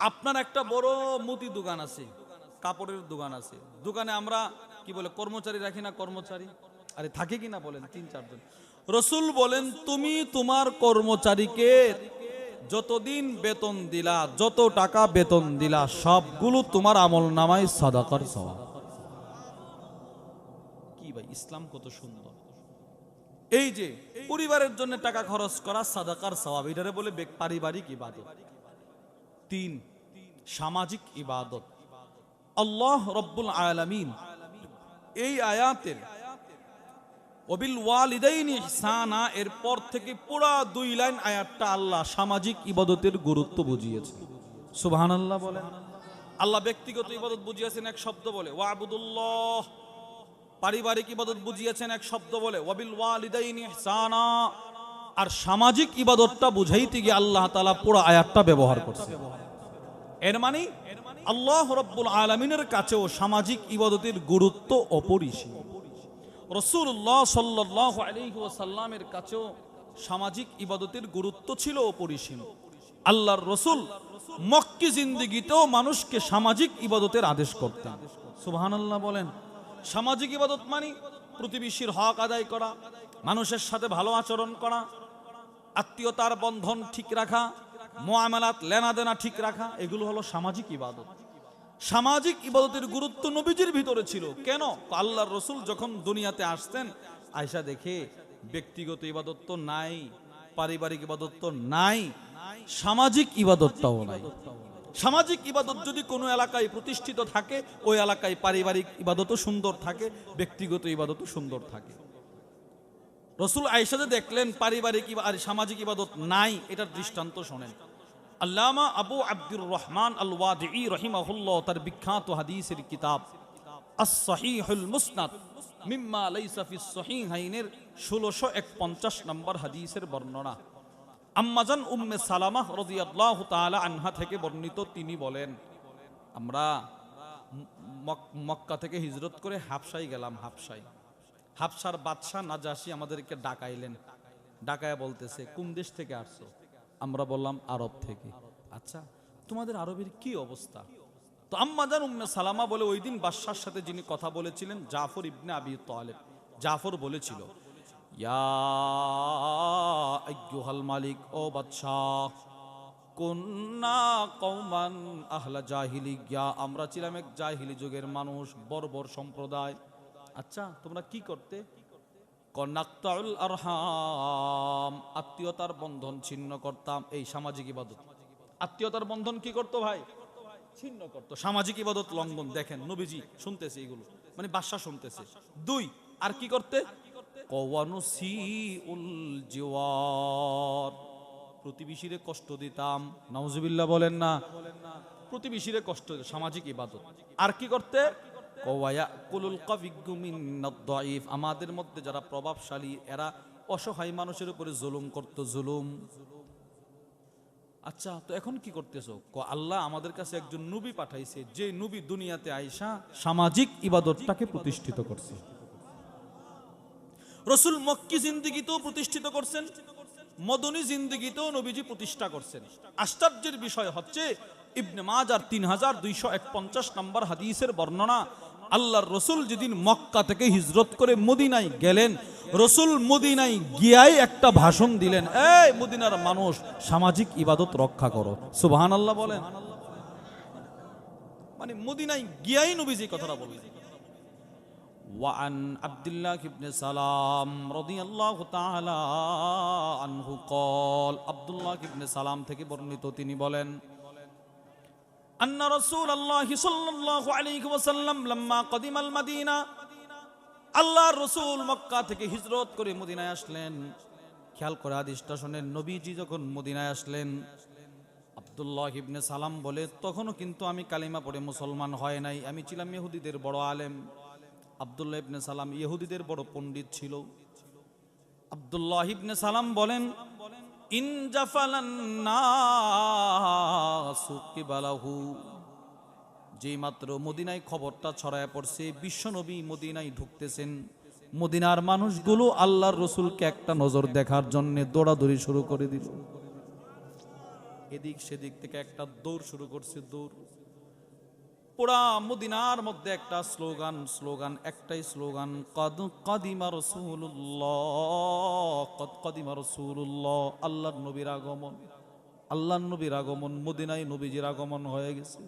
আপনার একটা বড় মুদি দোকান আছে, কাপড়ের দোকান আছে। দোকানে আমরা কি বলে, কর্মচারী রাখি না কর্মচারী? আরে থাকে কি না বলেন, তিন চারজন। রসুল বলেন, তুমি তোমার কর্মচারীকে যতদিন বেতন দিলা, যত টাকা বেতন দিলা, সবগুলো তোমার আমল নামায় সাদাকার কি ভাই, ইসলাম কত সুন্দর। এই যে, পরিবারের জন্য টাকা খরচ করা সাদাকার সওয়াব, এটারে বলে পারিবারিক ইবাদত। তিন, সামাজিক ইবাদত। আল্লাহ রব্বুল আলামিন এই আয়াতের ওবিল ওয়ালিদাইনি ইহসানা এরপর থেকে পুরা দুই লাইন আয়াতটা আল্লাহ সামাজিক ইবাদতের গুরুত্ব বুঝিয়েছে। সুবহানাল্লাহ বলেন। আল্লাহ ব্যক্তিগত ইবাদত বুঝিয়েছেন এক শব্দ বলে। ওয়াবুদুল্লাহ পারিবারিক ইবাদত বুঝিয়েছেন এক শব্দ বলে। ওয়াবিল ওয়ালিদাইনি ইহসানা। আর সামাজিক ইবাদতটা বুঝাইতে গিয়ে আল্লাহ তালা পুরো আয়াতটা ব্যবহার করছে। এর মানে আল্লাহ রব্বুল আলমিনের কাছেও সামাজিক ইবাদতের গুরুত্ব অপরিসীম। রসুল্লাহ সাল্লাহ আলহিসাল্লামের কাছেও সামাজিক ইবাদতের গুরুত্ব ছিল অপরিসীম। আল্লাহর রসুল মক্কি জিন্দিগিতেও মানুষকে সামাজিক ইবাদতের আদেশ করতেন। সুবহান আল্লাহ বলেন, সামাজিক ইবাদত মানে প্রতিবেশীর হক আদায় করা, মানুষের সাথে ভালো আচরণ করা আত্মীয়তার বন্ধন ঠিক রাখা, মোয়ামেলাত লেনাদেনা ঠিক রাখা, এগুলো হলো সামাজিক ইবাদত। সামাজিক ইবাদতের গুরুত্ব নবীজির ভিতরে ছিল। কেন? আল্লাহর রসুল যখন দুনিয়াতে আসতেন আয়সা দেখে, ব্যক্তিগত ইবাদত তো নাই, পারিবারিক ইবাদত তো নাই, সামাজিক ইবাদতটাও নাই। সামাজিক ইবাদত যদি কোনো এলাকায় প্রতিষ্ঠিত থাকে, ওই এলাকায় পারিবারিক ইবাদতও সুন্দর থাকে, ব্যক্তিগত ইবাদতও সুন্দর থাকে। রসুল আয়সাদে দেখলেন পারিবারিক আর সামাজিক ইবাদত নাই, এটার দৃষ্টান্ত শোনেন। আল্লামা আবু আব্দুর রহমান আল ওয়াদি রহিমাহুল্লাহ তার বিখ্যাত হাদিসের কিতাব 1651 নম্বর হাদিসের বর্ণনা। উম্মে আনহা থেকে বর্ণিত তিনি বলেন, আমরা মক্কা থেকে হিজরত করে হাফসাই গেলাম হাফসাই হাফসার বাদশাহ নাজাসি আমাদেরকে ডাকাইলেন। ডাকায়া বলতেছে, কোন দেশ থেকে আসছো? আমরা বললাম, আরব থেকে। আচ্ছা তোমাদের আরবের কি অবস্থা? তো আম্মাজান উম্মে সালামা বলে ওই দিন বাদশার সাথে যিনি কথা বলেছিলেন, জাফর ইবনে আবি তালেব। জাফর বলেছিল, ইয়া মালিক, ও বাদশাহ কন্যা কৌমান আহলা জাহিলি গিয়া আমরা ছিলাম এক জাহিলি যুগের মানুষ, বর্বর সম্প্রদায়। আচ্ছা তোমরা কি করতে? কন্নাক্তাউল আরহাম, আত্মীয়তার বন্ধন ছিন্ন করতাম। এই সামাজিক ইবাদত। আত্মীয়তার বন্ধন কি করতো ভাই? ছিন্ন করতো। সামাজিক ইবাদত লঙ্ঘন। দেখেন, নবীজি শুনতেছে এগুলো। মানে বাদশা শুনতেছে। দুই, আর কি করতে? প্রতিবেশীরে কষ্ট দিতাম। নাউজুবিল্লাহ বলেন না। প্রতিবেশীরে কষ্ট সামাজিক ইবাদত। আর কি করতে? আমাদের মধ্যে যারা প্রভাবশালী, এরা অসহায় মানুষের উপরে জুলুম করত, জুলুম। আচ্ছা তো এখন কি করতেছো? আল্লাহ আমাদের কাছে একজন নবী পাঠাইছে, যে নবী দুনিয়াতে আইসা সামাজিক ইবাদতটাকে প্রতিষ্ঠিত করছে। রসুল মক্কি জিন্দিগিতেও প্রতিষ্ঠিত করছেন, মদনী জিন্দিগিতেও নবীজি প্রতিষ্ঠা করছেন। আশ্চর্যের বিষয় হচ্ছে, ইবনে মাজার তিন হাজার দুইশো এক পঞ্চাশ নম্বর হাদিসের বর্ণনা আল্লাহর রসুল যেদিন মক্কা থেকে হিজরত করে মদিনায় গেলেন রসুল মদিনায় গিয়াই একটা ভাষণ দিলেন এই মদিনার মানুষ সামাজিক ইবাদত রক্ষা করো সুবহান আল্লাহ বলেন মানে মদিনায় গিয়াই নবীজি এই কথাটা বললেন وعن عبد الله بن سلام رضي الله تعالى عنه قال عبد الله بن سلام থেকে বর্ণিত তিনি বলেন أن رسول الله صلى الله عليه وسلم لما قدم المدينة আল্লাহ রসুল মক্কা থেকে হিজরত করে মদিনায় আসলেন খেয়াল করে আদিষ্টা শোনেন নবীজি যখন মদিনায় আসলেন আব্দুল্লাহ ইবনে সালাম বলে তখনও কিন্তু আমি কালিমা পড়ে মুসলমান হয় নাই আমি ছিলাম ইহুদিদের বড় আলেম আব্দুল্লাহ ইবনে সালাম ইহুদিদের বড় পণ্ডিত ছিল আব্দুল্লাহ ইবনে সালাম বলেন যেই মাত্র মদিনায় খবরটা ছড়ায় পড়ছে, বিশ্বনবী মদিনায় ঢুকতেছেন। মদিনার মানুষগুলো আল্লাহর রসুলকে একটা নজর দেখার জন্য দৌড়াদৌড়ি শুরু করে দিল। এদিক সেদিক থেকে একটা দৌড় শুরু করছে দৌড়। পুরা মুদিনার মধ্যে একটা স্লোগান স্লোগান, একটাই স্লোগান, কদ কদিমা রসুল্লাহ কদ কদিমা রসুল্লাহ আল্লাহ নবীর আগমন। আল্লাহ নবীর আগমন মুদিনাই নবীজির আগমন হয়ে গেছে।